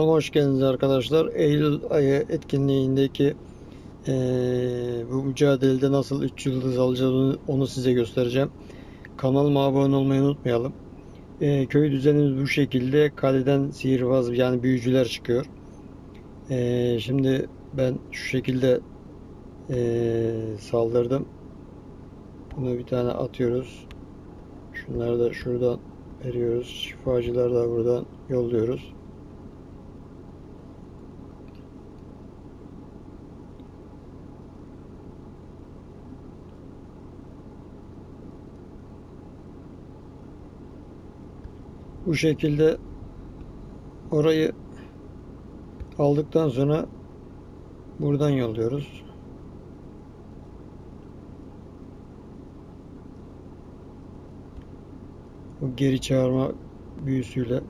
Hoş geldiniz arkadaşlar. Eylül ayı etkinliğindeki eee, bu mücadelede nasıl 3 yıldız alacağız onu, size göstereceğim. Kanalıma abone olmayı unutmayalım. Eee, köy düzenimiz bu şekilde. Kaleden sihirbaz yani büyücüler çıkıyor. Eee, şimdi ben şu şekilde eee, saldırdım. Bunu bir tane atıyoruz. Şunları da şuradan veriyoruz. Şifacıları da buradan yolluyoruz. Bu şekilde orayı aldıktan sonra buradan yolluyoruz. Bu geri çağırma büyüsüyle